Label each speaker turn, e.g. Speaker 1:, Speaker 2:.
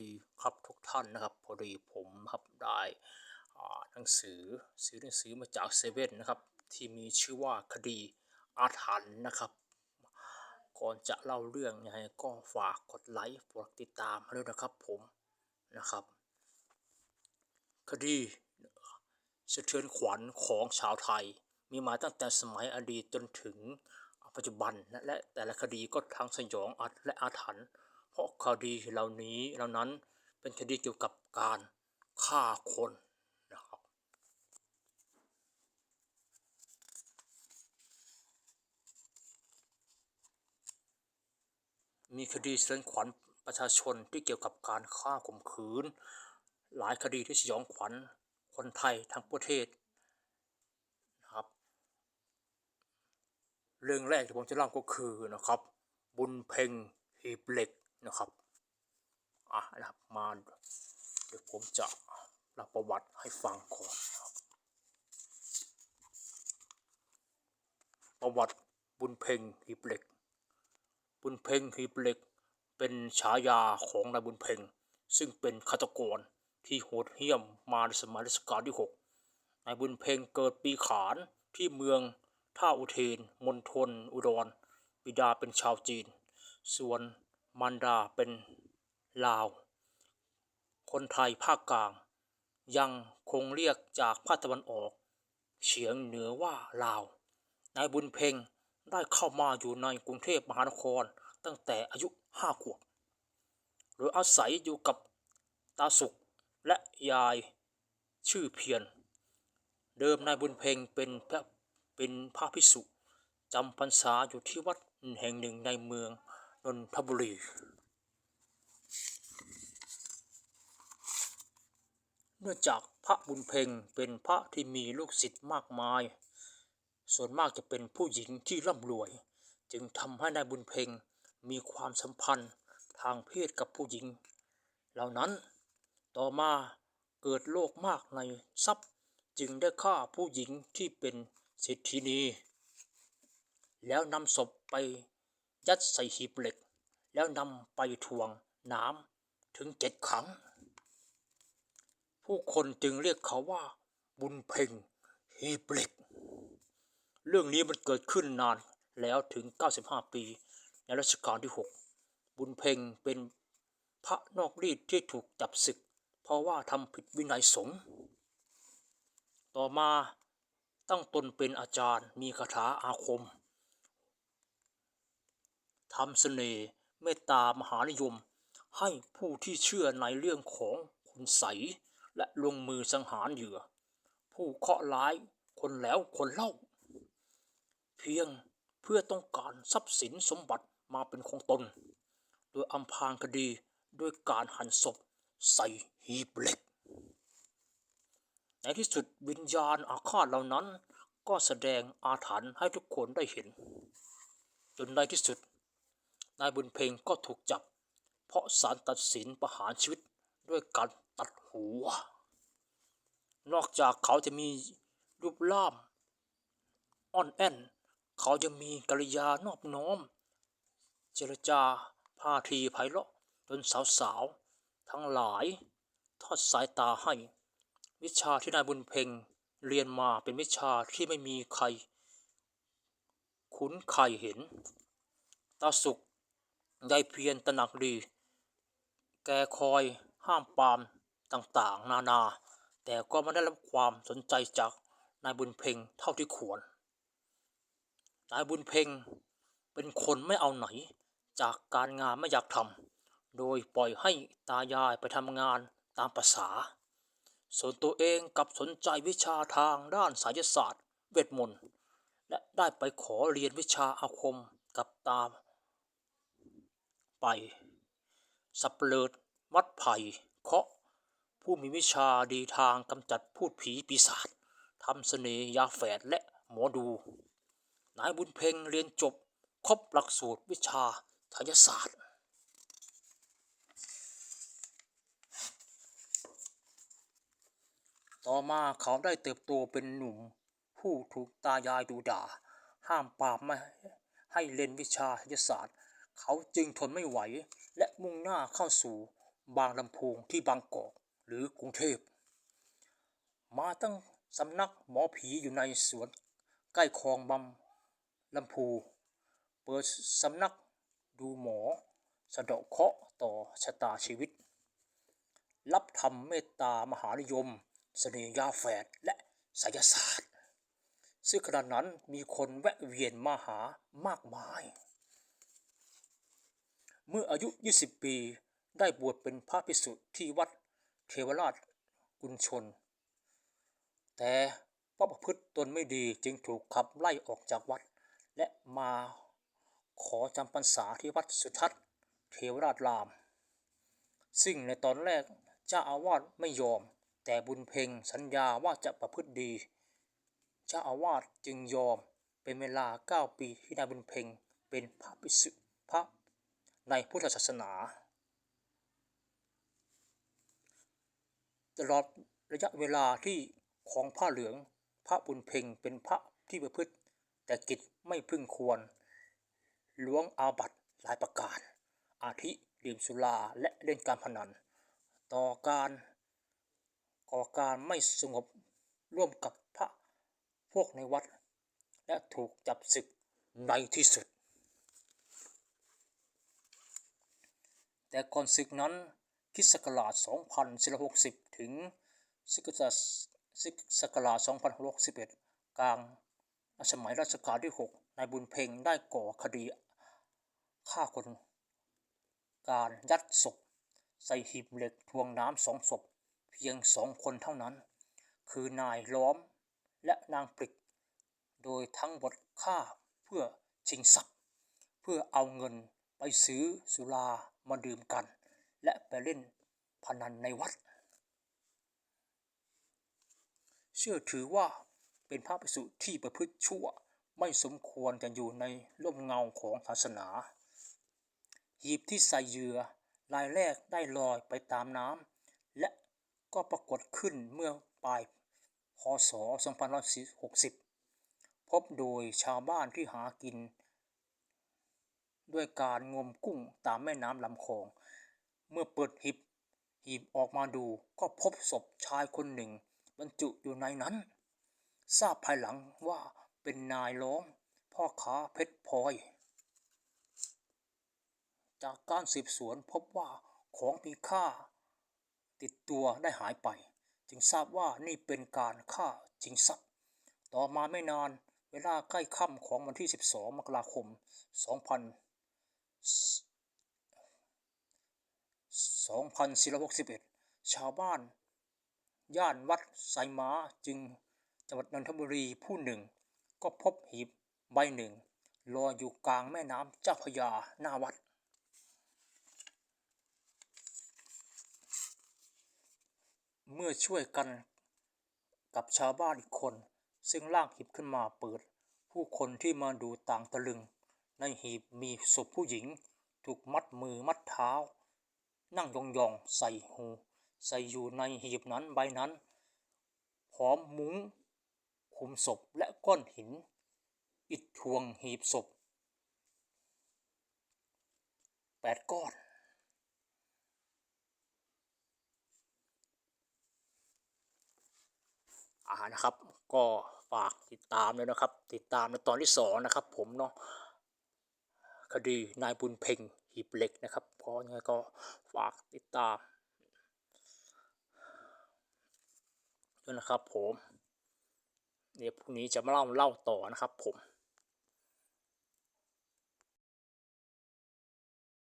Speaker 1: ดีครับทุกท่านนะครับ พอดีผมครับได้อ่าหนังสือซื้อหนังสือมาจากเซเว่นนะครับที่มีชื่อว่าคดีอาถรรพ์นะครับ ก่อนจะเล่าเรื่องยังไงก็ฝากกดไลค์กดติดตามด้วยนะครับผมนะครับ คดีสะเทือนขวัญของชาวไทย มีมาตั้งแต่สมัยอดีตจนถึงปัจจุบันและแต่ละคดีก็ทั้งสยองอัดและอาถรรพ์ ราะคดีเหล่านี้เหล่านั้นเป็นคดีเกี่ยวกับการฆ่าคนนะครับมีคดีสะเทือนขวัญประชาชนที่เกี่ยวกับการฆ่าข่มขืน หลายคดีที่สยองขวัญคนไทยทั้งประเทศนะครับ เรื่องแรกที่ผมจะเล่าก็คือนะครับ บุญเพ็งหีบเหล็ก นะครับอะนะครับมาเดี๋ยวผมจะเล่าประวัติให้ฟังก่อนประวัติบุญเพ็งหีบเหล็ก บุญเพ็งหีบเหล็ก เป็นฉายาของนายบุญเพ็งซึ่งเป็นฆาตกรที่โหดเหี้ยมมาในสมัยรัชกาลที่ 6 นายบุญเพ็งเกิดปีขานที่เมืองท่าอุเทน มณฑลอุดร บิดาเป็นชาวจีน ส่วน มารดาเป็นลาว คนไทยภาคกลาง ยังคงเรียกจากภาคตะวันออก เฉียงเหนือว่าลาวนายบุญเพ็งได้เข้ามาอยู่ในกรุงเทพมหานครตั้งแต่อายุห้าขวบ โดยอาศัยอยู่กับตาสุขและยายชื่อเพียร เดิมนายบุญเพ็งเป็นพระเป็นพระภิกษุจำพรรษาอยู่ที่วัดแห่งหนึ่งในเมือง นนทบุรี เนื่องจากพระบุญเพ็งเป็นพระที่มีลูกศิษย์มากมาย ส่วนมากจะเป็นผู้หญิงที่ร่ำรวย จึงทำให้นายบุญเพ็งมีความสัมพันธ์ทางเพศกับผู้หญิง เหล่านั้นต่อมาเกิดโรคมากในทรัพย์จึงได้ฆ่าผู้หญิงที่เป็นเศรษฐินี แล้วนำศพไป ยัดใส่หีบเหล็ก แล้วนำไปทวงน้ำถึงเจ็ดครั้งผู้คนจึงเรียกเขาว่า บุญเพ็งหีบเหล็ก เรื่องนี้มันเกิดขึ้นนานแล้วถึง 95 ปี ในรัชกาลที่ 6 บุญเพ็งเป็นพระนอกรีดที่ถูกจับศึก เพราะว่าทำผิดวินัยสงฆ์ต่อมาตั้งตนเป็นอาจารย์มีคาถาอาคม ทำเสน่ห์เมตตามหานิยม ให้ผู้ที่เชื่อในเรื่องของคุณใสและลงมือสังหารเหยื่อ ผู้เคาะห์ร้ายคนแล้วคนเล่า เพียงเพื่อต้องการทรัพย์สินสมบัติมาเป็นของตน โดยอำพรางคดีด้วยการหั่นศพใส่หีบเหล็ก ในที่สุดวิญญาณอาฆาตเหล่านั้นก็แสดงอาถรรพ์ให้ทุกคนได้เห็น จนในที่สุด นายบุญเพ็งก็ถูกจับ เพราะศาลตัดสินประหารชีวิตด้วยการตัดหัว นอกจากเขาจะมีรูปร่างอ่อนแอนเขายังมีกริยานอบน้อม เจรจาพาทีไพเราะจนสาวๆ ทั้งหลายทอดสายตาให้ วิชาที่นายบุญเพ็งเรียนมาเป็นวิชาที่ไม่มีใคร คุ้นใครเห็น ตาสุข ยายเพียรตระหนักดี แกคอยห้ามปรามต่างๆ นานา แต่ก็ไม่ได้รับความสนใจจากนายบุญเพ็งเท่าที่ควร นายบุญเพ็งเป็นคนไม่เอาไหน จากการงานไม่อยากทำ โดยปล่อยให้ตายายไปทำงานตามประษา ส่วนตัวเองกับสนใจวิชาทางด้านสายศาสตร์ เวทมนต์ และได้ไปขอเรียนวิชาอาคมกับตาม ไป สับเปลิดวัดไผ่เคาะผู้มีวิชาดีทางกำจัดพูดผีปีศาจทำเสน่ยาแฝดและหมอดู นายบุญเพ็งเรียนจบครบหลักสูตรวิชาไสยศาสตร์ ต่อมาเขาได้เติบโตเป็นหนุ่ม ผู้ถูกตายายดูด่า ห้ามปรามไม่ให้เรียนวิชาไสยศาสตร์ เขาจึงทนไม่ไหว และมุ่งหน้าเข้าสู่บางลำพูงที่บางกอกหรือกรุงเทพ มาตั้งสำนักหมอผีอยู่ในสวนใกล้คลองบำลำพู เปิดสำนักดูหมอ สะเดาะเคราะห์ต่อชะตาชีวิต รับทำเมตตามหานิยม เสน่หยาแฝดและไสยศาสตร์ ซึ่งขณะนั้นมีคนแวะเวียนมาหามากมาย เมื่ออายุ 20 ปี ได้บวชเป็นพระภิกษุที่วัดเทวราชกุญชน แต่เพราะประพฤติตนไม่ดีจึงถูกขับไล่ออกจากวัด และมาขอจำพรรษาที่วัดสุทัศน์เทวราชราม ซึ่งในตอนแรกเจ้าอาวาสไม่ยอม แต่บุญเพ็งสัญญาว่าจะประพฤติดี เจ้าอาวาสจึงยอมเป็นเวลาเก้าปีที่นายบุญเพ็งเป็นพระภิกษุ ในพุทธศาสนา ตลอดระยะเวลาที่ของผ้าเหลืองพระบุญเพ็งเป็นพระที่ประพฤติแต่กิจไม่พึงควรล้วงอาบัตหลายประการ อาทิดื่มสุราและเล่นการพนัน ต่อการก่อการไม่สงบร่วมกับพระพวกในวัด และถูกจับศึกในที่สุด แต่ก่อนศึกนั้นคิสต์ศักราช 2460 ถึงศักราชศักราช2561 กลางสมัยรัชกาลที่ 6 นายบุญเพ็งได้ก่อคดีฆ่าคนการยัดศพ ใส่หีบเหล็กทวงน้ำสองศพ เพียงสองคนเท่านั้น คือนายล้อมและนางปริก โดยทั้งหมดฆ่าเพื่อชิงทรัพย์ เพื่อเอาเงินไปซื้อสุรา มาดื่มกัน และไปเล่นพนันในวัด เชื่อถือว่าเป็นพระภิกษุที่ประพฤติชั่วไม่สมควรจะอยู่ในร่มเงาของศาสนา หีบที่ใส่เหยื่อรายแรกได้ลอยไปตามน้ำและก็ปรากฏขึ้นเมื่อปลายพศ2560 พบโดยชาวบ้านที่หากิน ด้วยการงมกุ้งตามแม่น้ำลำคลอง เมื่อเปิดหีบหีบออกมาดูก็พบศพชายคนหนึ่ง บรรจุอยู่ในนั้น ทราบภายหลังว่าเป็นนายล้อมพ่อค้าเพชรพลอย จากการสืบสวนพบว่าของมีค่า ติดตัวได้หายไป จึงทราบว่านี่เป็นการฆ่าชิงทรัพย์ ต่อมาไม่นานเวลาใกล้ค่ำของวันที่ 12 มกราคม 2461 ชาวบ้าน ย่านวัดไซม้าจึงจังหวัดนนทบุรีผู้หนึ่ง ก็พบหีบใบหนึ่งลอยอยู่กลางแม่น้ำเจ้าพยาหน้าวัด เมื่อช่วยกันกับชาวบ้านอีกคน ซึ่งลากหีบขึ้นมาเปิด ผู้คนที่มาดูต่างตะลึง ในหีบมีศพผู้หญิง ถูกมัดมือมัดเท้า นั่งยองๆใส่หู ใส่อยู่ในหีบนั้นใบนั้นพร้อมมุ้งคุมศพและก้อนหิน อิดทวงหีบศพแปดก้อนอ่านะครับ ก็ฝากติดตามเลยนะครับ ติดตามในตอนที่สองนะครับ ผมเนาะ คดีนายบุญเพ็งหีบเหล็กนะครับก็ยังไงก็ฝากติดตามด้วยนะครับผมเดี๋ยวพรุ่งนี้จะมาเล่าเล่าต่อนะครับผม